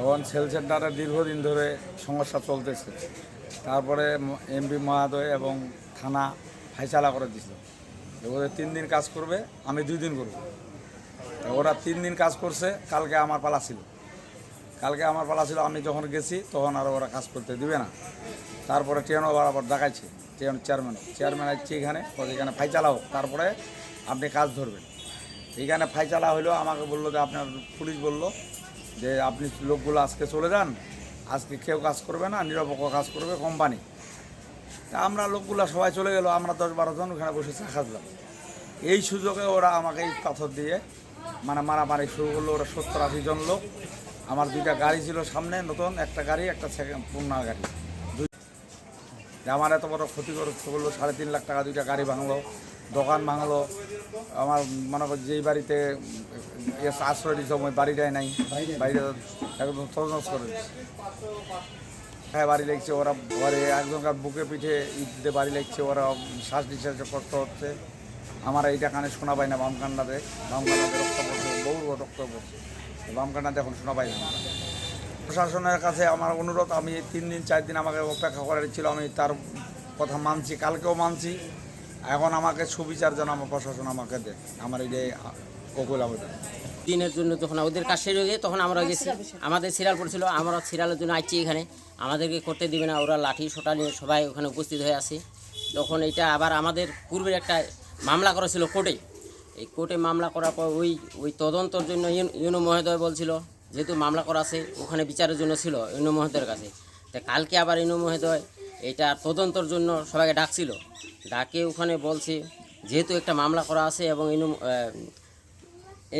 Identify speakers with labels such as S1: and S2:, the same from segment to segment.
S1: এখন সেল সেন্টারে দীর্ঘদিন ধরে সমস্যা চলতেছে। তারপরে এমপি মহোদয় এবং থানা ফাইসালা করে দিছিল ওদের তিন দিন কাজ করবে, আমি দুই দিন করব। ওরা তিন দিন কাজ করছে, কালকে আমার পালা ছিল। কালকে আমার পালা ছিল, আমি যখন গেছি, তখন আর ওরা কাজ করতে দিবে না। তারপরে ট্রেনও বরাবর দেখাইছে ট্রেন চেয়ারম্যান চেয়ারম্যান আসছে এখানে এখানে ফাইচালা হোক, তারপরে আপনি কাজ ধরবেন। এইখানে ফাইচালা হইল, আমাকে বলল যে আপনার পুলিশ বলল যে আপনি লোকগুলো আজকে চলে যান, আজকে কেউ কাজ করবে না, নিরপেক্ষ কাজ করবে কোম্পানি। আমরা লোকগুলো সবাই চলে গেল, আমরা দশ বারো জন ওখানে বসে চা খাচ্লাম। এই সুযোগে ওরা আমাকে পাথর দিয়ে মানে মারামারি শুরু করল, ওরা সত্তর আশি জন লোক। আমার দুইটা গাড়ি ছিল সামনে, নতুন একটা গাড়ি, একটা সেকেন্ড পূর্ণা গাড়ি। আমার এত বড় ক্ষতিগ্রস্ত করল, সাড়ে তিন লাখ টাকা দুইটা গাড়ি ভাঙলো, দোকান ভাঙলো। আমার মনে করি যেই বাড়িতে আশ্রয় দিচ্ছে ওই বাড়িটাই নাই। বাইরে একদম তদন্ত করে হ্যাঁ বাড়ি লাগছে, ওরা ঘরে একজনকার বুকে পিঠে দিয়ে বাড়ি লাগছে, ওরা শ্বাস নিঃশ্বাসে কষ্ট হচ্ছে। আমার এইটা কানে শোনা পাই না বাম কান্নাতে বাম কান্নাতে রক্ত পড়ছে, বহু রক্ত পড়ছে। বাম এখন শোনা পাই না। প্রশাসনের কাছে আমার অনুরোধ, আমি তিন দিন, চার দিন আমাকে অপেক্ষা করার ছিল, আমি তার কথা মানছি, কালকেও মানছি। এখন আমাকে সুবিচার যেন আমার প্রশাসন আমাকে দেয় আমার এই যে কোকুল
S2: দিনের জন্য যখন ওদের কাজ শেষ হয়ে যায় তখন আমরা গেছি। আমাদের সিরিয়াল পড়ছিল আমরা সিরিয়ালের জন্য আইছি এখানে। আমাদেরকে করতে দিবে না ওরা লাঠি সোটা নিয়ে সবাই ওখানে উপস্থিত হয়ে আছে। তখন এটা আবার আমাদের পূর্বের একটা মামলা করেছিল কোর্টে এই কোর্টে মামলা করার পর ওই ওই তদন্তর জন্য ইউন- ইউনো মহোদয় বলছিল যেহেতু মামলা করা আছে ওখানে বিচারের জন্য ছিল ইউনো মহোদয়ের কাছে। তা কালকে আবার ইউনো মহোদয় এটা তদন্তর জন্য সবাইকে ডাকছিল। ডাকে ওখানে বলছে যেহেতু একটা মামলা করা আছে এবং ইউনো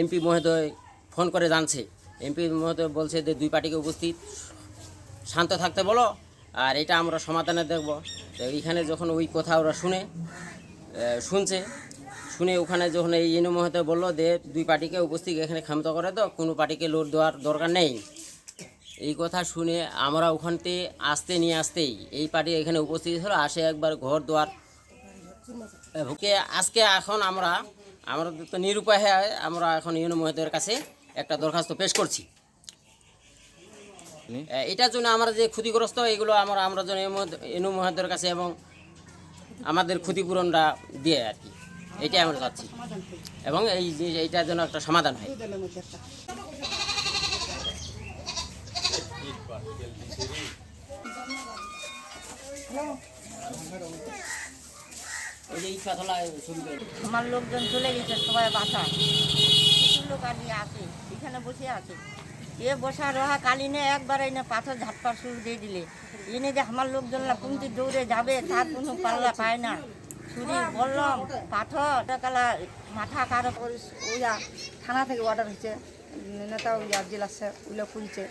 S2: এমপি মহোদয় ফোন করে জানছে। এমপি মহোদয় বলছে যে দুই পার্টিকে উপস্থিত। শান্ত থাকতে বলো, আর এটা আমরা সমাধানে দেখব। তো এইখানে যখন ওই কথা ওরা শুনে শুনছে, শুনে ওখানে যখন এই ইনু মহোদয় বলল যে দুই পার্টিকে উপস্থিত, এখানে ক্ষমতা করে তো কোনো পার্টিকে লোড দেওয়ার দরকার নেই। এই কথা শুনে আমরা ওখানতে আসতে নিয়ে আসতেই এই পার্টি এখানে উপস্থিত হলো, আসে একবার ঘর দুয়ার। আজকে এখন আমরা আমরা তো নিরুপায় হয়ে আমরা এখন ইউনো মহোদয়ের কাছে একটা দরখাস্ত পেশ করছি। এটার জন্য আমরা যে ক্ষতিগ্রস্ত এগুলো আমরা আমরা যেন ইনু মহোদয়ের কাছে এবং আমাদের ক্ষতিপূরণটা দিয়ে আর কি। এটাই আমরা চাচ্ছি। এবং এই এইটার জন্য একটা সমাধান হয়। ওই যে
S3: আমার লোকজন চলে গেছে সবাই বাসা কিছু লোক আর আছে এখানে বসে আছে। এ বসা রহা কালিনে একবার এনে পাথর ঝাটপাট শুরু দিয়ে দিলে। এনে যে আমার লোকজন কুমতি দৌড়ে যাবে তার কোনো পাল্লা পায় না। ছুরি বললাম পাথর কালা মাথা কারও
S4: ওইয়া থানা থেকে অর্ডার হয়েছে। নেতা ওইয়া জেলা আছে ওইগুলো খুলছে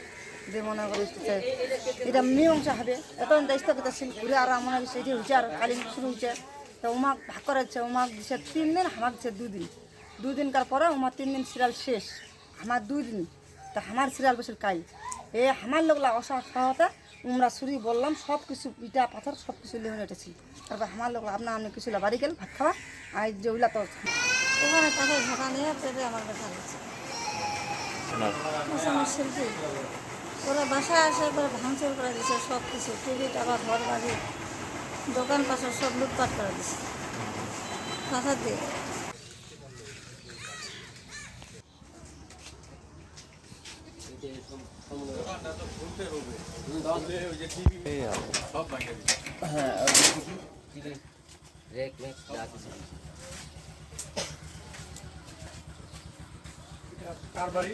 S4: যে মনে করছে এটা মীমাংসা হবে। এত দেশ থেকে ঘুরে আর মনে হয় সেটি হয়েছে আর কালি শুরু হয়েছে। তো উমাক ভাগ করাচ্ছে উমাক দিচ্ছে তিন দিন আমার দিচ্ছে দুদিন। দুদিনকার পরে আমার তিন দিন সিরিয়াল শেষ আমার দুই দিন। তা আমার সিরিয়াল বসে কাই এ আমার লোকলা অসহায়তা আমরা শুরু বললাম সব কিছু ইটা পাথর সব কিছু লেগে উঠেছি তারপর আমার লোক আপনার আপনি কিছু বাড়ি গেল ভাত খাওয়া আর যেগুলা তো
S3: ওখানে পাথর ঝাঁকা নিয়ে পেটে আমার ব্যথা আমার শিল্পী। ওরা বাসায় আসে করে ভাঙচুর করে দিছে সব কিছু টিভি টাকা ঘর বাড়ি। দোকান পাশে সব লুটপাট করে দিছে। পাথর দিয়ে।
S1: কার বাড়ি?